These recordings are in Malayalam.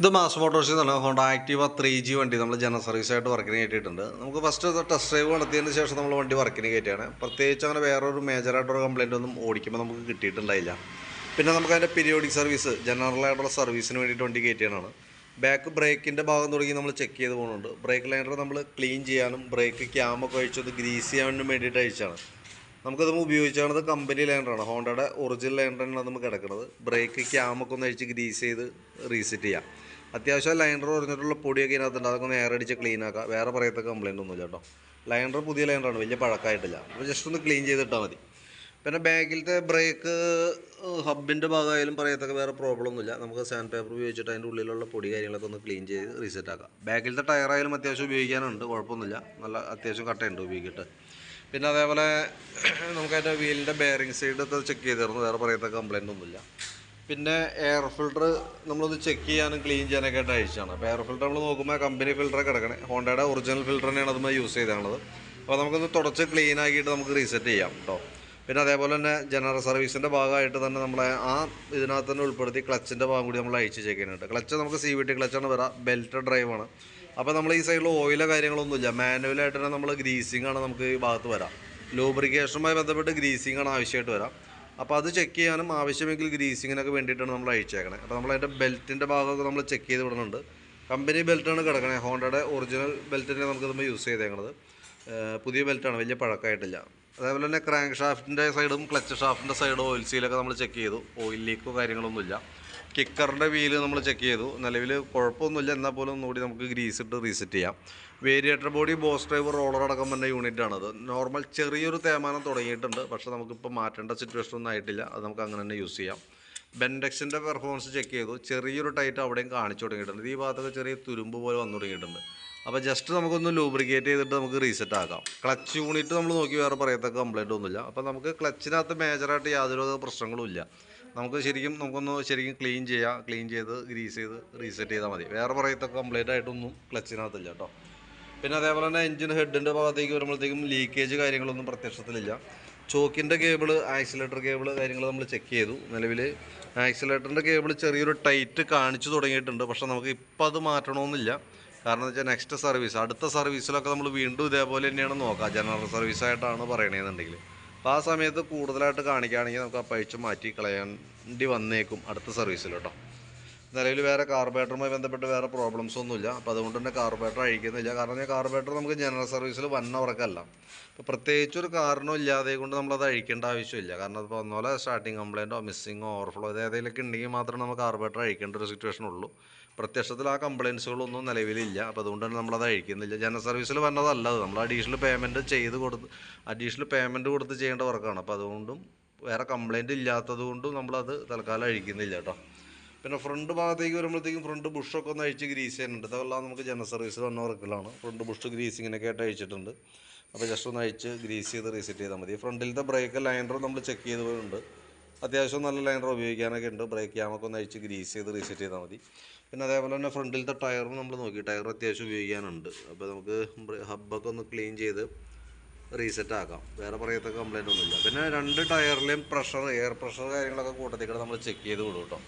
ഇത് മാസ് മോട്ടോഴ്സിൽ നിന്നാണ് ഹോണ്ട ആക്റ്റീവ ത്രീ ജി വണ്ടി നമ്മൾ ജനറൽ സർവീസായിട്ട് വർക്കിന് കയറ്റിയിട്ടുണ്ട് നമുക്ക് ഫസ്റ്റ് ടെസ്റ്റ് ഡ്രൈവ് നടത്തിയതിന് ശേഷം നമ്മൾ വണ്ടി വർക്കിന് കയറ്റിയാണ് പ്രത്യേകിച്ച് അങ്ങനെ വേറൊരു മേജറായിട്ടൊരു കംപ്ലൈന്റ് ഒന്നും ഓടിക്കുമ്പോൾ നമുക്ക് കിട്ടിയിട്ടുണ്ടായില്ല. പിന്നെ നമുക്ക് അതിന്റെ പീരിയോഡിക് സർവീസ് ജനറലായിട്ടുള്ള സർവീസിന് വേണ്ടിയിട്ട് വണ്ടി കയറ്റിയാണ് ബാക്ക് ബ്രേക്കിന്റെ ഭാഗം തുടങ്ങി നമ്മൾ ചെക്ക് ചെയ്ത് പോകുന്നുണ്ട്. ബ്രേക്ക് ലൈനർ നമ്മൾ ക്ലീൻ ചെയ്യാനും ബ്രേക്ക് ക്യാമൊക്കെ അഴിച്ചത് ഗ്രീസ് ചെയ്യാനും വേണ്ടിയിട്ട് അഴിച്ചാണ് നമുക്കത് ഉപയോഗിച്ചാണത് കമ്പനി ലൈനറാണ് ഹോണ്ടയുടെ ഒറിജിനൽ ലൈനറാണ് നമുക്ക് കിടക്കുന്നത്. ബ്രേക്ക് ക്യാമൊക്കെ ഒന്ന് അഴിച്ച് ഗ്രീസ് ചെയ്ത് റീസെറ്റ് ചെയ്യാം. അത്യാവശ്യം ലൈനർ പറഞ്ഞിട്ടുള്ള പൊടിയൊക്കെ ഇതിനകത്തുണ്ട്. അതൊക്കെ നേരെ അടിച്ച് ക്ലീൻ ആക്കുക വേറെ പറയത്തൊക്കെ കംപ്ലയിന്റ് ഒന്നുമില്ല കേട്ടോ. ലൈനർ പുതിയ ലൈനറാണ് വലിയ പഴക്കമായിട്ടില്ല അപ്പോൾ ജസ്റ്റ് ഒന്ന് ക്ലീൻ ചെയ്തിട്ടാൽ മതി. പിന്നെ ബാക്കിലത്തെ ബ്രേക്ക് ഹബിന്റെ ഭാഗമായാലും പറയത്തക്ക വേറെ പ്രോബ്ലം ഒന്നുമില്ല. നമുക്ക് സാൻഡ് പേപ്പർ ഉപയോഗിച്ചിട്ട് അതിന്റെ ഉള്ളിലുള്ള പൊടി കാര്യങ്ങളൊക്കെ ഒന്ന് ക്ലീൻ ചെയ്ത് റീസെറ്റ് ആക്കാം. ബാക്കിലത്തെ ടയറായാലും അത്യാവശ്യം ഉപയോഗിക്കാനുണ്ട്. കുഴപ്പമൊന്നുമില്ല. നല്ല അത്യാവശ്യം കട്ടയുണ്ട് ഉപയോഗിക്കട്ടെ. പിന്നെ അതേപോലെ നമുക്ക് അതിന്റെ വീലിന്റെ ബെയറിങ് സൈഡൊക്കെ ചെക്ക് ചെയ്തിരുന്നു. വേറെ പറയത്തക്ക കംപ്ലയിന്റ് ഒന്നുമില്ല. പിന്നെ എയർ ഫിൽട്ടർ നമ്മളൊന്ന് ചെക്ക് ചെയ്യാനും ക്ലീൻ ചെയ്യാനൊക്കെ ആയിട്ട് അയച്ചാണ് അപ്പോൾ എയർ ഫിൽട്ടർ നമ്മൾ നോക്കുമ്പോൾ കമ്പനി ഫിൽട്ടർ കിടക്കണേ. ഹോണ്ടയുടെ ഒറിജിനൽ ഫിൽട്ടർ തന്നെയാണ് അതുമായി യൂസ് ചെയ്താണത് അപ്പോൾ നമുക്കൊന്ന് തുടച്ച് ക്ലീൻ ആക്കിയിട്ട് നമുക്ക് റീസെറ്റ് ചെയ്യാം കേട്ടോ പിന്നെ അതേപോലെ തന്നെ ജനറൽ സർവീസിന്റെ ഭാഗമായിട്ട് തന്നെ നമ്മളെ ആ ഇതിനകത്ത് തന്നെ ഉൾപ്പെടുത്തി ക്ലച്ചിന്റെ ഭാഗം കൂടി നമ്മൾ അയച്ച് ചെക്ക് ചെയ്യുന്നുണ്ട്. ക്ലച്ച് നമുക്ക് സി വി ടി ക്ലച്ചാണ് വരാം. ബെൽറ്റ് ഡ്രൈവാണ് അപ്പോൾ നമ്മൾ ഈ സൈഡിൽ ഓയിലോ കാര്യങ്ങളൊന്നുമില്ല മാനുവലായിട്ട് തന്നെ നമ്മൾ ഗ്രീസിംഗ് ആണ് നമുക്ക് ഈ ഭാഗത്ത് വരാം. ലൂബ്രിക്കേഷനുമായി ബന്ധപ്പെട്ട് ഗ്രീസിംഗ് ആണ് ആവശ്യമായിട്ട് വരാം. അപ്പോൾ അത് ചെക്ക് ചെയ്യാനും ആവശ്യമെങ്കിൽ ഗ്രീസിങ്ങിനൊക്കെ വേണ്ടിയിട്ടാണ് നമ്മൾ അയച്ചേക്കണേ. അപ്പോൾ നമ്മൾ അതിന്റെ ബെൽറ്റിന്റെ ഭാഗമൊക്കെ നമ്മൾ ചെക്ക് ചെയ്ത് വിടുന്നുണ്ട്. കമ്പനി ബെൽറ്റാണ് കിടക്കണേ. ഹോണ്ടയുടെ ഒറിജിനൽ ബെൽറ്റിനെ നമുക്ക് നമ്മൾ യൂസ് ചെയ്തേക്കണത്. പുതിയ ബെൽറ്റാണ് വലിയ പഴക്കമായിട്ടില്ല. അതേപോലെ തന്നെ ക്രാങ്ക് ഷാഫ്റ്റിന്റെ സൈഡും ക്ലച്ച് ഷാഫ്റ്റിന്റെ സൈഡും ഓയിൽ സീലൊക്കെ നമ്മൾ ചെക്ക് ചെയ്തു. ഓയിൽ ലീക്കോ കാര്യങ്ങളൊന്നുമില്ല. കിക്കറിന്റെ വീൽ നമ്മൾ ചെക്ക് ചെയ്തു. നിലവിൽ കുഴപ്പമൊന്നുമില്ല. എന്നാൽ പോലും ഒന്നുകൂടി നമുക്ക് ഗ്രീസ് ഇട്ട് റീസെറ്റ് ചെയ്യാം. Variator body boss driver roller അടക്കം തന്നെ യൂണിറ്റ് ആണത്. നോർമൽ ചെറിയൊരു തേമാനം തുടങ്ങിയിട്ടുണ്ട്. പക്ഷേ നമുക്കിപ്പോൾ മാറ്റേണ്ട സിറ്റുവേഷൻ ഒന്നും ആയിട്ടില്ല. അത് നമുക്ക് അങ്ങനെ തന്നെ യൂസ് ചെയ്യാം. ബെൻഡെക്സിന്റെ പെർഫോമൻസ് ചെക്ക് ചെയ്തു. ചെറിയൊരു ടൈറ്റ് അവിടെയും കാണിച്ചു തുടങ്ങിയിട്ടുണ്ട്. ഈ ഭാഗത്തൊക്കെ ചെറിയ തുരുമ്പ് പോലെ വന്നു തുടങ്ങിയിട്ടുണ്ട്. അപ്പോൾ ജസ്റ്റ് നമുക്കൊന്ന് ലൂബ്രിക്കേറ്റ് ചെയ്തിട്ട് നമുക്ക് റീസെറ്റ് ആക്കാം. ക്ലച്ച് യൂണിറ്റ് നമ്മൾ നോക്കി വേറെ പറയത്തക്ക കംപ്ലൈന്റ് ഒന്നുമില്ല. അപ്പോൾ നമുക്ക് ക്ലച്ചിനകത്ത് മേജറായിട്ട് യാതൊരു പ്രശ്നങ്ങളും ഇല്ല. നമുക്ക് ശരിക്കും നമുക്കൊന്ന് ശരിക്കും ക്ലീൻ ചെയ്യാം ക്ലീൻ ചെയ്ത് ഗ്രീസ് ചെയ്ത് റീസെറ്റ് ചെയ്താൽ മതി. വേറെ പറയത്തക്ക കംപ്ലീറ്റ് ആയിട്ടൊന്നും ക്ലച്ചിനകത്തില്ല കേട്ടോ. പിന്നെ അതേപോലെ തന്നെ എഞ്ചിൻ ഹെഡിന്റെ ഭാഗത്തേക്ക് വരുമ്പോഴത്തേക്കും ലീക്കേജ് കാര്യങ്ങളൊന്നും പ്രത്യക്ഷത്തിലില്ല. ചോക്കിന്റെ കേബിൾ ആക്സിലേറ്റർ കേബിൾ കാര്യങ്ങൾ നമ്മൾ ചെക്ക് ചെയ്തു. നിലവിൽ ആക്സിലേറ്ററിന്റെ കേബിൾ ചെറിയൊരു ടൈറ്റ് കാണിച്ചു തുടങ്ങിയിട്ടുണ്ട്. പക്ഷേ നമുക്ക് ഇപ്പം അത് മാറ്റണമെന്നില്ല കാരണം എന്ന് വെച്ചാൽ നെക്സ്റ്റ് സർവീസ് അടുത്ത സർവീസിലൊക്കെ നമ്മൾ വീണ്ടും ഇതേപോലെ തന്നെയാണ് നോക്കുക ജനറൽ സർവീസായിട്ടാണ് പറയണതെന്നുണ്ടെങ്കിൽ അപ്പോൾ ആ സമയത്ത് കൂടുതലായിട്ട് കാണിക്കുകയാണെങ്കിൽ നമുക്ക് ആ പഴിച്ച് മാറ്റി കളയേണ്ടി വന്നേക്കും അടുത്ത സർവീസിൽ കേട്ടോ. നിലവിൽ വേറെ കാർബേറ്ററുമായി ബന്ധപ്പെട്ട് വേറെ പ്രോബ്ലംസ് ഒന്നുമില്ല. അപ്പോൾ അതുകൊണ്ട് തന്നെ കാർബേറ്റർ അഴിക്കുന്നില്ല. കാരണം കാർബേറ്റർ നമുക്ക് ജനറൽ സർവീസിൽ ഉറക്കല്ല അപ്പോൾ പ്രത്യേകിച്ച് ഒരു കാരണവും ഇല്ലാതെ കൊണ്ട് നമ്മളത് അഴിക്കേണ്ട ആവശ്യമില്ല. കാരണം ഇപ്പോൾ ഒന്നുപോലെ സ്റ്റാർട്ടിങ് കംപ്ലയിന്റോ മിസ്സിങ്ങോ ഓവർഫ്ലോ ഏതെങ്കിലുമൊക്കെ ഉണ്ടെങ്കിൽ മാത്രമേ നമുക്ക് കാർബേറ്റർ അഴിക്കേണ്ട ഒരു സിറ്റുവേഷൻ ഉള്ളൂ. പ്രത്യക്ഷത്തിൽ ആ കംപ്ലയിൻസുകളൊന്നും നിലവിലില്ല. അപ്പോൾ അതുകൊണ്ട് തന്നെ നമ്മളത് അഴിക്കുന്നില്ല. ജനറൽ സർവീസിൽ വന്നതല്ല അത്. നമ്മൾ അഡീഷണൽ പേയ്മെന്റ് ചെയ്ത് കൊടുത്ത് അഡീഷണൽ പേയ്മെന്റ് കൊടുത്ത് ചെയ്യേണ്ട വർക്കാണ് അപ്പോൾ അതുകൊണ്ടും വേറെ കംപ്ലയിന്റ് ഇല്ലാത്തത് കൊണ്ടും നമ്മളത് തൽക്കാലം അഴിക്കുന്നില്ല കേട്ടോ. പിന്നെ ഫ്രണ്ട് ഭാഗത്തേക്ക് വരുമ്പോഴത്തേക്കും ഫ്രണ്ട് ബുഷൊക്കെ ഒന്ന് അഴിച്ച് ഗ്രീസ് ചെയ്യാനുണ്ട് ഇതെല്ലാം നമുക്ക് ജനറൽ സർവീസ് വന്ന വർക്കിലാണ്. ഫ്രണ്ട് ബുഷ് ഗ്രീസിങ്ങിനൊക്കെ ആയിട്ട് അഴിച്ചിട്ടുണ്ട്. അപ്പോൾ ജസ്റ്റ് ഒന്ന് അഴിച്ച് ഗ്രീസ് ചെയ്ത് റീസെറ്റ് ചെയ്താൽ മതി. ഫ്രണ്ടിലത്തെ ബ്രേക്ക് ലൈനറും നമ്മൾ ചെക്ക് ചെയ്ത് പോയിട്ടുണ്ട്. അത്യാവശ്യം നല്ല ലൈനർ ഉപയോഗിക്കാനൊക്കെ ഉണ്ട്. ബ്രേക്ക് ക്യാമൊക്കെ ഒന്ന് അഴിച്ച് ഗ്രീസ് ചെയ്ത് റീസെറ്റ് ചെയ്താൽ മതി. പിന്നെ അതേപോലെ തന്നെ ഫ്രണ്ടിലത്തെ ടയറും നമ്മൾ നോക്കി. ടയർ അത്യാവശ്യം ഉപയോഗിക്കാനുണ്ട്. അപ്പോൾ നമുക്ക് ഹബ്ബൊക്കെ ഒന്ന് ക്ലീൻ ചെയ്ത് റീസെറ്റ് ആക്കാം. വേറെ പറയത്തക്ക കംപ്ലൈന്റ് ഒന്നുമില്ല. പിന്നെ രണ്ട് ടയറിലെയും പ്രഷർ എയർ പ്രഷർ കാര്യങ്ങളൊക്കെ കൂട്ടത്തിൽ നമ്മൾ ചെക്ക് ചെയ്ത് വിടും കേട്ടോ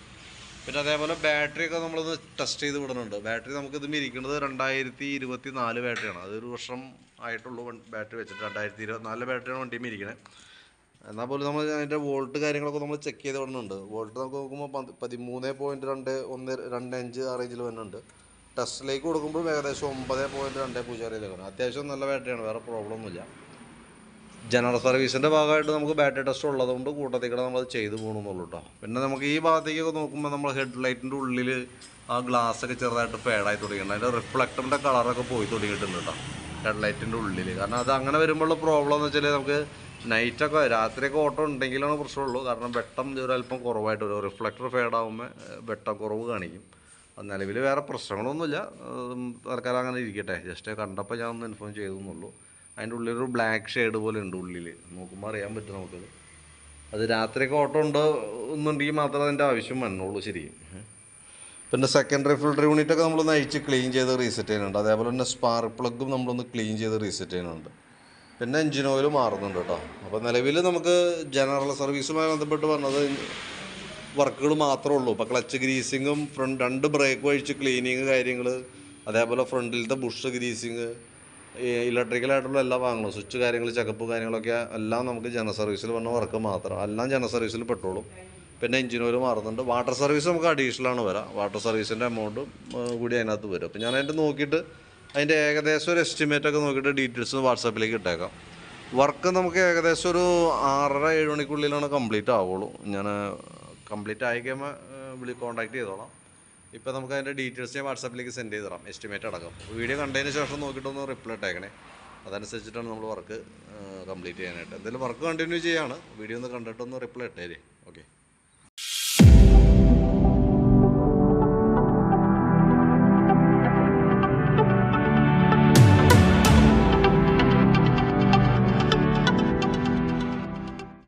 പിന്നെ അതേപോലെ ബാറ്ററി ഒക്കെ നമ്മളൊന്ന് ടെസ്റ്റ് ചെയ്ത് വിടുന്നുണ്ട് ബാറ്ററി നമുക്ക് ഇത് ഇരിക്കുന്നത് രണ്ടായിരത്തി ഇരുപത്തി നാല് ബാറ്ററിയാണ് അതൊരു വർഷം ആയിട്ടുള്ളൂ ബാറ്ററി വെച്ചിട്ട് രണ്ടായിരത്തി ഇരുപത്തിനാല് ബാറ്ററിയാണ് വണ്ടി ഇരിക്കണേ എന്നാൽ പോലും നമ്മൾ അതിന്റെ വോൾട്ട് കാര്യങ്ങളൊക്കെ നമ്മൾ ചെക്ക് ചെയ്ത് വിടുന്നുണ്ട് വോൾട്ട് നമുക്ക് നോക്കുമ്പോൾ പതിമൂന്ന് പോയിന്റ് രണ്ട് ഒന്ന് രണ്ട് അഞ്ച് ആ റേഞ്ചിൽ വരുന്നുണ്ട്. ടെസ്റ്റിലേക്ക് കൊടുക്കുമ്പോൾ ഏകദേശം ഒമ്പത് പോയിന്റ് രണ്ട് പൂജ്യം റേഞ്ചിലാണ് അത്യാവശ്യം നല്ല ബാറ്ററിയാണ് വേറെ പ്രോബ്ലം ഒന്നുമില്ല. ജനറൽ സർവീസിന്റെ ഭാഗമായിട്ട് നമുക്ക് ബാറ്ററി ടെസ്റ്റ് ഉള്ളതുകൊണ്ട് കൂട്ടത്തിക്കൂടെ നമ്മൾ ചെയ്തു പോകണമെന്നുള്ളൂ കേട്ടോ പിന്നെ നമുക്ക് ഈ ഭാഗത്തേക്കൊക്കെ നോക്കുമ്പോൾ നമ്മൾ ഹെഡ് ലൈറ്റിന്റെ ഉള്ളിൽ ആ ഗ്ലാസ് ഒക്കെ ചെറുതായിട്ട് ഫേഡായി തുടങ്ങിയിട്ടുണ്ട്. അതിന്റെ റിഫ്ലക്ടറിന്റെ കളറൊക്കെ പോയി തുടങ്ങിയിട്ടുണ്ട് കേട്ടോ ഹെഡ് ലൈറ്റിന്റെ ഉള്ളിൽ കാരണം അത് അങ്ങനെ വരുമ്പോഴുള്ള പ്രോബ്ലം എന്ന് വെച്ചാൽ നമുക്ക് നൈറ്റൊക്കെ രാത്രിയൊക്കെ ഓട്ടം ഉണ്ടെങ്കിലാണ് പ്രശ്നമുള്ളൂ. കാരണം വെട്ടം ഒരല്പം കുറവായിട്ട് വരും. റിഫ്ലക്ടർ ഫേഡാകുമ്പോൾ വെട്ടം കുറവ് കാണിക്കും. നിലവിൽ വേറെ പ്രശ്നങ്ങളൊന്നുമില്ല. തൽക്കാലം അങ്ങനെ ഇരിക്കട്ടെ. ജസ്റ്റ് കണ്ടപ്പോൾ ഞാൻ ഒന്ന് ഇൻഫോം ചെയ്തു എന്നുള്ളൂ. അതിന്റെ ഉള്ളിലൊരു ബ്ലാക്ക് ഷെയ്ഡ് പോലെ ഉണ്ട് ഉള്ളിൽ നോക്കുമ്പോൾ അറിയാൻ പറ്റും നമുക്കത്. അത് രാത്രിയൊക്കെ ഓട്ടം ഉണ്ടോ എന്നുണ്ടെങ്കിൽ മാത്രമേ അതിന്റെ ആവശ്യം വന്നുള്ളൂ ശരി പിന്നെ സെക്കൻഡറി ഫിൽട്ടർ യൂണിറ്റൊക്കെ നമ്മളൊന്ന് അഴിച്ച് ക്ലീൻ ചെയ്ത് റീസെറ്റ് ചെയ്യുന്നുണ്ട്. അതേപോലെ തന്നെ സ്പാർക്ക് പ്ലഗും നമ്മളൊന്ന് ക്ലീൻ ചെയ്ത് റീസെറ്റ് ചെയ്യുന്നുണ്ട്. പിന്നെ എഞ്ചിൻ ഓയിൽ മാറുന്നുണ്ട് കേട്ടോ. അപ്പോൾ നിലവിൽ നമുക്ക് ജനറൽ സർവീസുമായി ബന്ധപ്പെട്ട് പറഞ്ഞത് വർക്കുകൾ മാത്രമേ ഉള്ളൂ. ഇപ്പോൾ ക്ലച്ച് ഗ്രീസിങ്ങും ഫ്രണ്ട് രണ്ട് ബ്രേക്ക് വഴിച്ച് ക്ലീനിങ് കാര്യങ്ങൾ അതേപോലെ ഫ്രണ്ടിലത്തെ ബുഷ് ഗ്രീസിങ് ഇലക്ട്രിക്കലായിട്ടുള്ള എല്ലാ വാങ്ങണം സ്വിച്ച് കാര്യങ്ങൾ ചെക്കപ്പ് കാര്യങ്ങളൊക്കെ എല്ലാം നമുക്ക് ജനറൽ സർവീസിൽ വന്ന വർക്ക് മാത്രം. എല്ലാം ജനറൽ സർവീസിൽ പെട്ടോളും. പിന്നെ എഞ്ചിൻ ഓയിൽ മാറുന്നുണ്ട്. വാട്ടർ സർവീസ് നമുക്ക് അഡീഷണൽ ആണ് വരാം. വാട്ടർ സർവീസിന്റെ എമൗണ്ടും കൂടി അതിനകത്ത് വരും. അപ്പോൾ ഞാൻ അതിന്റെ നോക്കിയിട്ട് അതിന്റെ ഏകദേശം ഒരു എസ്റ്റിമേറ്റ് ഒക്കെ നോക്കിയിട്ട് ഡീറ്റെയിൽസ് വാട്സാപ്പിലേക്ക് ഇട്ടേക്കാം. വർക്ക് നമുക്ക് ഏകദേശം ഒരു ആറര ഏഴ് മണിക്കുള്ളിലാണ് കംപ്ലീറ്റ് ആവുള്ളൂ. ഞാൻ കംപ്ലീറ്റ് ആയി കഴിയുമ്പോൾ വിളി കോൺടാക്ട് ചെയ്തോളാം. ഇപ്പോൾ നമുക്ക് അതിന്റെ ഡീറ്റെയിൽസ് ഞാൻ വാട്സാപ്പിലേക്ക് സെൻഡ് ചെയ്ത് തരാം എസ്റ്റിമേറ്റ് അടക്കം. വീഡിയോ കണ്ടതിന് ശേഷം നോക്കിയിട്ടൊന്ന് റിപ്ലൈ ഇട്ടേക്കണേ അതനുസരിച്ചിട്ടാണ് നമ്മൾ വർക്ക് കംപ്ലീറ്റ് ചെയ്യാനായിട്ട്. എന്തെങ്കിലും വർക്ക് കണ്ടിന്യൂ ചെയ്യാണ്. വീഡിയോ ഒന്ന് കണ്ടിട്ടൊന്ന് റിപ്ലൈ ഇട്ടേരെ. ഓക്കെ